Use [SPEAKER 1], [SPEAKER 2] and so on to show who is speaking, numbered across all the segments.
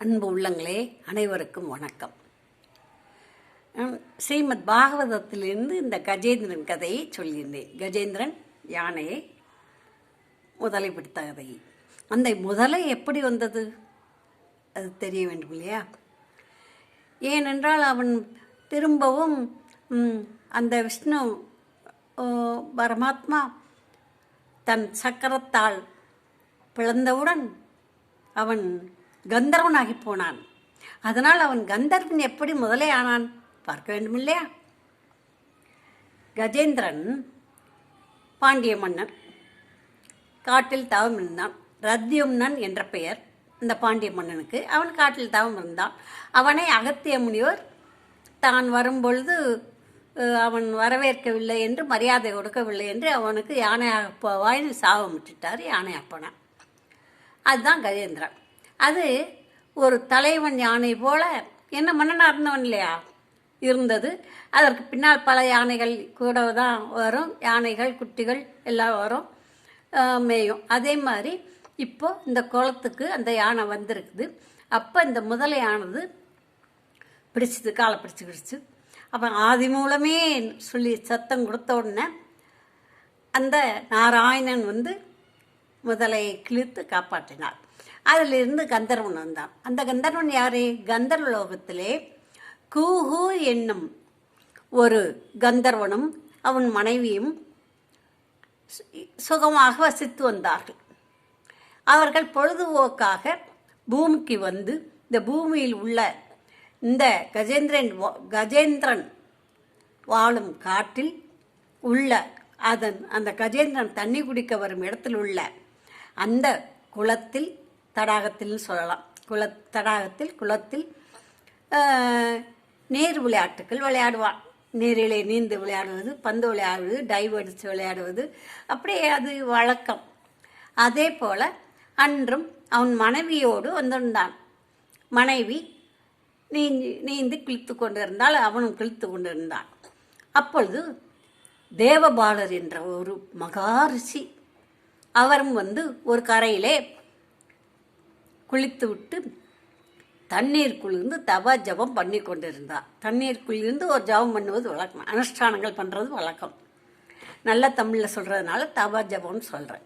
[SPEAKER 1] அன்பு உள்ளங்களே அனைவருக்கும் வணக்கம். ஸ்ரீமத் பாகவதத்திலிருந்து இந்த கஜேந்திரன் கதையை சொல்லியிருந்தேன் கஜேந்திரன் யானையை முதலை பிடித்த கதை அந்த முதலை எப்படி வந்தது? அது தெரிய வேண்டும் இல்லையா? ஏனென்றால் அவன் திரும்பவும் அந்த விஷ்ணு ஓ, பரமாத்மா தன் சக்கரத்தால் பிளந்தவுடன் அவன் கந்தர்வனாகி போனான். அதனால் அவன் கந்தர்வன் எப்படி முதலே ஆனான் பார்க்க வேண்டும் இல்லையா? கஜேந்திரன் பாண்டிய மன்னன். காட்டில் தவம் இருந்தான். ரத்யும்னன் என்ற பெயர் இந்த பாண்டிய மன்னனுக்கு. அவன் காட்டில் தவம் இருந்தான். அவனை அகத்திய முனிவர் தான் வரும்பொழுது அவன் வரவேற்கவில்லை என்று மரியாதை கொடுக்கவில்லை என்று அவனுக்கு யானையாக போவாயின்னு சாபம் விட்டுட்டார் யானையாக போனான். அதுதான் கஜேந்திரன். அது ஒரு தலைவன் யானை போல என்ன மன்னனாக இருந்தவன் இல்லையா? இருந்தது. அதற்கு பின்னால் பல யானைகள் கூட தான் வரும். யானைகள் குட்டிகள் எல்லாம் வரும். மேயும். அதே மாதிரி இப்போ இந்த குளத்துக்கு அந்த யானை வந்திருக்குது. அப்போ இந்த முதலையானது பிடிச்சிது காலை பிடிச்சி பிடிச்சி. அப்போ ஆதி மூலமே சொல்லி சத்தம் கொடுத்த உடனே அந்த நாராயணன் வந்து முதலை கிழித்து காப்பாற்றினார். அதிலிருந்து கந்தர்வன் வந்தான். அந்த கந்தர்வன் யாரு? கந்தர்வ லோகத்திலே கூஹு என்னும் ஒரு கந்தர்வனும் அவன் மனைவியும் சுகமாக வசித்து வந்தார்கள். அவர்கள் பொழுதுபோக்காக பூமிக்கு வந்து இந்த பூமியில் உள்ள இந்த கஜேந்திரன் கஜேந்திரன் வாழும் காட்டில் உள்ள அதன் அந்த கஜேந்திரன் தண்ணி குடிக்க வரும் இடத்தில் உள்ள அந்த குளத்தில் தடாகத்தில் சொல்லலாம். குள தடாகத்தில் குளத்தில் நீர் விளையாட்டுகள் விளையாடுவான். நீரிலே நீந்து விளையாடுவது பந்து விளையாடுவது டைவ் அடித்து விளையாடுவது அப்படியே அது வழக்கம். அதே போல் அன்றும் அவன் மனைவியோடு வந்திருந்தான். மனைவி நீந்தி நீந்து கிழித்து கொண்டிருந்தால் அவனும் கிழித்து கொண்டிருந்தான். அப்பொழுது தேவபாலர் என்ற ஒரு மகாரிஷி அவரும் வந்து ஒரு கரையிலே குளித்து விட்டு தண்ணீருக்குள்ளிருந்து தவ ஜபம் பண்ணி கொண்டிருந்தார். தண்ணீருக்குள்ளிருந்து ஒரு ஜபம் பண்ணுவது வழக்கம். அனுஷ்டானங்கள் பண்ணுறது வழக்கம். நல்ல தமிழில் சொல்கிறதுனால தவ ஜபம்னு சொல்கிறேன்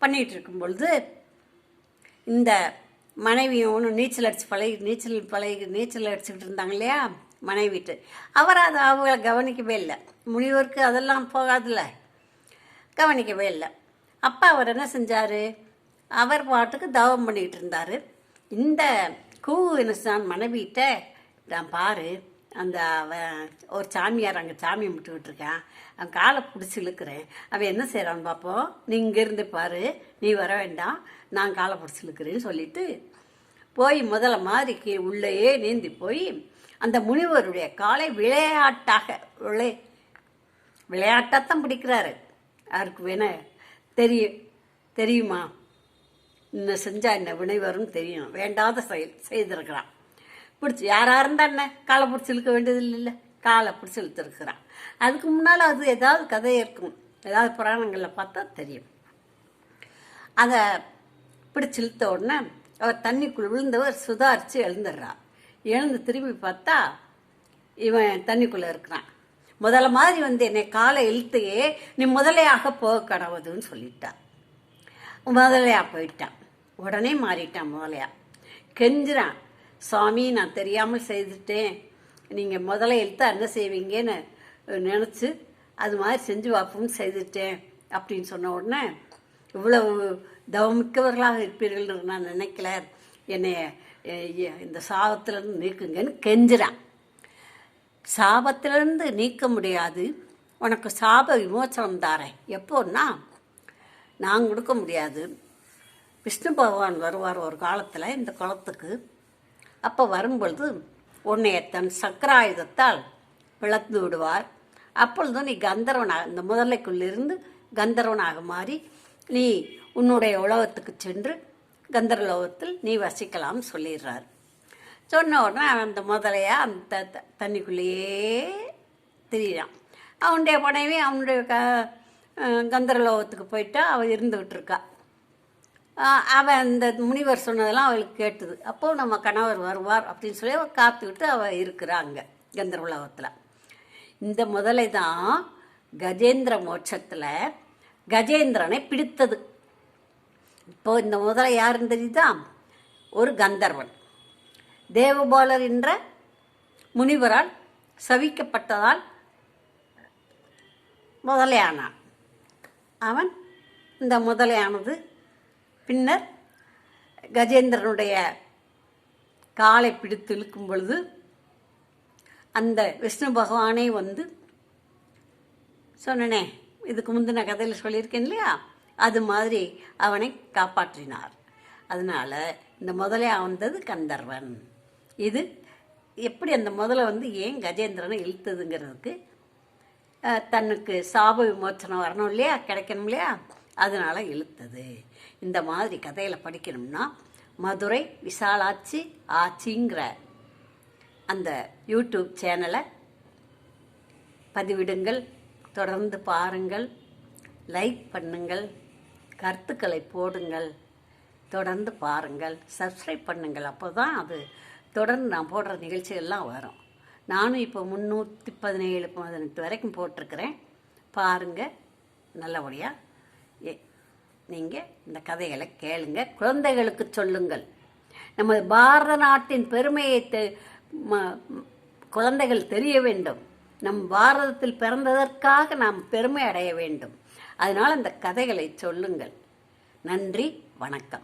[SPEAKER 1] பண்ணிகிட்டு இருக்கும் பொழுது இந்த மனைவி ஒன்று நீச்சல் அடித்து பழகி நீச்சல் பழகி நீச்சல் அடிச்சுக்கிட்டு இருந்தாங்க இல்லையா? மனைவிட்டு அவர் அதை அவங்கள கவனிக்கவே இல்லை. முனிவருக்கு அதெல்லாம் போகாதுல்ல. கவனிக்கவே இல்லை. அப்பா அவர் என்ன செஞ்சார்? அவர் பாட்டுக்கு தவம் பண்ணிகிட்டு இருந்தார். இந்த கூ என்ன மனைவிட்ட நான் பாரு அந்த அவன் ஒரு சாமியார் அங்கே சாமி கும்பிட்டுக்கிட்டு இருக்கான். அவன் காலை பிடிச்சி இழுக்கிறேன். அவன் என்ன செய்கிறான்னு பார்ப்போம் நீ இங்கேருந்து பாரு. நீ வர வேண்டாம். நான் காலை பிடிச்சி இழுக்கிறேன்னு சொல்லிட்டு போய் முதல்ல மாதிரி உள்ளேயே நீந்தி போய் அந்த முனிவருடைய காலை விளையாட்டாக விளை விளையாட்டாத்தான் பிடிக்கிறாரு. யாருக்கு வேணும் தெரியும் தெரியுமா? இன்னும் செஞ்சா என்ன வினை வரும் தெரியும். வேண்டாத செயல் செய்திருக்கிறான். பிடிச்சி யாராக இருந்தா என்ன? காலை பிடிச்சி இழுக்க வேண்டியது இல்லை காலை பிடிச்சி இழுத்துருக்கிறான். அதுக்கு முன்னால் அது ஏதாவது கதை இருக்கும். ஏதாவது புராணங்களில் பார்த்தா தெரியும். அதை பிடிச்சி இழுத்த உடனே அவர் தண்ணிக்குள் விழுந்தவர் சுதாரித்து எழுந்துடுறார். எழுந்து திரும்பி பார்த்தா இவன் தண்ணிக்குள்ளே இருக்கிறான். முதல்ல மாதிரி வந்து என்னை காலை இழுத்தையே நீ முதலையாக போக கடவுதுன்னு சொல்லிட்டான் முதலையா போயிட்டான் உடனே மாறிட்டான் முதலையா. கெஞ்சிறான் சுவாமி நான் தெரியாமல் செய்துட்டேன். நீங்கள் முதல்ல எழுத்தா என்ன செய்வீங்கன்னு நினச்சி அது மாதிரி செஞ்சு பார்ப்போம்னு செய்துட்டேன். அப்படின்னு சொன்ன உடனே இவ்வளவு தவமிக்கவர்களாக இருப்பீர்கள் நான் நினைக்கல. என்னை இந்த சாபத்திலிருந்து நீக்குங்கன்னு கெஞ்சிறான் சாபத்திலிருந்து நீக்க முடியாது. உனக்கு சாப விமோசனம் தாரேன். எப்போன்னா நான் கொடுக்க முடியாது. விஷ்ணு பகவான் வருவார் ஒரு காலத்தில் இந்த குளத்துக்கு. அப்போ வரும்பொழுது உன்னைய தன் சக்கராயுதத்தால் பிளந்து விடுவார். அப்பொழுது நீ கந்தர்வனாக இந்த முதலைக்குள்ளிருந்து கந்தர்வனாக மாறி நீ உன்னுடைய உலகத்துக்கு சென்று கந்தர்லோகத்தில் நீ வசிக்கலாம்னு சொல்லிடுறார். சொன்ன உடனே அவன் அந்த முதலையா அந்த த- தண்ணிக்குள்ளேயே திரியிறான். அவனுடைய மனைவி அவனுடைய க கந்தரலோகத்துக்கு போயிட்டா அவள் இருந்துகிட்டு இருக்கா அவன் அந்த முனிவர் சொன்னதெல்லாம் அவளுக்கு கேட்டுது. அப்போ நம்ம கணவர் வருவார் அப்படின்னு சொல்லி அவள் காத்துக்கிட்டு அவள் இருக்கிறாங்க கந்தர்வலோகத்தில் இந்த முதலை தான் கஜேந்திர மோட்சத்தில் கஜேந்திரனை பிடித்தது. இப்போ இந்த முதலை யாருன்னு தெரியுதா? ஒரு கந்தர்வன். தேவபாலர் என்ற முனிவரால் சவிக்கப்பட்டதால் முதலையானான். அவன் இந்த முதலையானது. பின்னர் கஜேந்திரனுடைய காலை பிடித்து இழுக்கும் பொழுது அந்த விஷ்ணு பகவானே வந்து சொன்னனே இதுக்கு முந்தின கதையில் சொல்லியிருக்கேன் இல்லையா? அது மாதிரி அவனை காப்பாற்றினார். அதனால் இந்த முதலே வந்தது கந்தர்வன். இது எப்படி அந்த முதல்ல வந்து ஏன் கஜேந்திரனை இழுத்ததுங்கிறதுக்கு தன்னுக்கு சாப விமோச்சனம் வரணும் இல்லையா கிடைக்கணும் இல்லையா அதனால் இழுத்தது. இந்த மாதிரி கதையில் படிக்கணும்னா மதுரை விசாலாட்சி ஆச்சிங்கிற அந்த யூடியூப் சேனலை பதிவிடுங்கள் தொடர்ந்து பாருங்கள் லைக் பண்ணுங்கள் கருத்துக்களை போடுங்கள் தொடர்ந்து பாருங்கள் சப்ஸ்கிரைப் பண்ணுங்கள். அப்போ தான் அது தொடர்ந்து நான் போடுற நிகழ்ச்சிகள்லாம் வரும். நானும் இப்போ முந்நூற்றி பதினேழு பதினெட்டு வரைக்கும் போட்டிருக்கிறேன். பாருங்கள் நல்லபடியாக நீங்கள் இந்த கதைகளை கேளுங்க குழந்தைகளுக்கு சொல்லுங்கள். நம்ம பாரத நாட்டின் பெருமையை தெ- ம- குழந்தைகள் தெரிய வேண்டும். நம் பாரதத்தில் பிறந்ததற்காக நாம் பெருமை அடைய வேண்டும். அதனால் அந்த கதைகளை சொல்லுங்கள். நன்றி வணக்கம்.